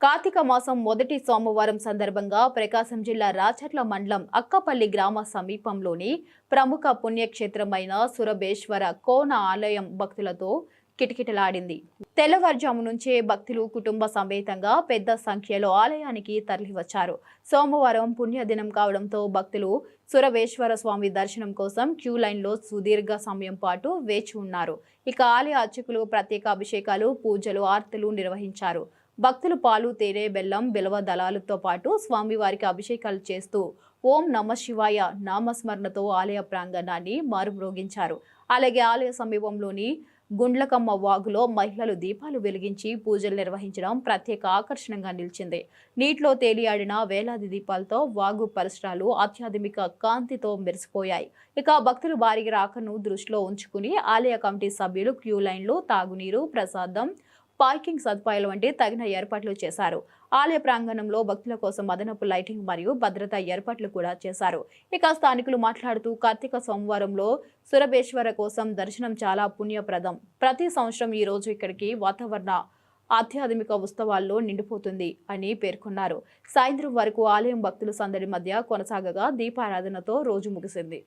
కార్తీక మాసం మొదటి సోమవారం సందర్భంగా ప్రకాశం జిల్లా రాచర్ల మండలం అక్కపల్లి గ్రామ సమీపంలోని ప్రముఖ పుణ్యక్షేత్రమైన సురభేశ్వర కోన ఆలయం భక్తులతో కిటకిటలాడింది. తెల్లవారుజాము నుంచే భక్తులు కుటుంబ సమేతంగా పెద్ద సంఖ్యలో ఆలయానికి తరలివచ్చారు. సోమవారం పుణ్యదినం కావడంతో భక్తులు సురవేశ్వర స్వామి దర్శనం కోసం క్యూ లైన్లో సుదీర్ఘ సమయం పాటు వేచి ఉన్నారు. ఇక ఆలయ అర్చకులు ప్రత్యేక అభిషేకాలు పూజలు ఆర్తులు నిర్వహించారు. భక్తులు పాలు తేనె బెల్లం బిలవ దళాలతో పాటు స్వామివారికి అభిషేకాలు చేస్తూ ఓం నమ శివాయ నామస్మరణతో ఆలయ ప్రాంగణాన్ని మారుమ్రోగించారు. అలాగే ఆలయ సమీపంలోని గుండ్లకమ్మ వాగులో మహిళలు దీపాలు వెలిగించి పూజలు నిర్వహించడం ప్రత్యేక ఆకర్షణగా నిలిచింది. నీటిలో తేలియాడిన వేలాది దీపాలతో వాగు పరిసరాలు అత్యాధునిక కాంతితో మెరిసిపోయాయి. ఇక భక్తులు భారీ రాకను దృష్టిలో ఉంచుకుని ఆలయ కమిటీ సభ్యులు క్యూ లైన్లు తాగునీరు ప్రసాదం పార్కింగ్ సదుపాయాలు వంటి తగిన ఏర్పాట్లు చేశారు. ఆలయ ప్రాంగణంలో భక్తుల కోసం అదనపు లైటింగ్ మరియు భద్రతా ఏర్పాట్లు కూడా చేశారు. ఇక స్థానికులు మాట్లాడుతూ కార్తీక సోమవారంలో సురభేశ్వర కోసం దర్శనం చాలా పుణ్యప్రదం. ప్రతి సంవత్సరం ఈ రోజు ఇక్కడికి వాతావరణ ఆధ్యాత్మిక ఉత్సవాల్లో నిండిపోతుంది అని పేర్కొన్నారు. సాయంత్రం వరకు ఆలయం భక్తుల సందడి మధ్య కొనసాగగా దీపారాధనతో రోజు ముగిసింది.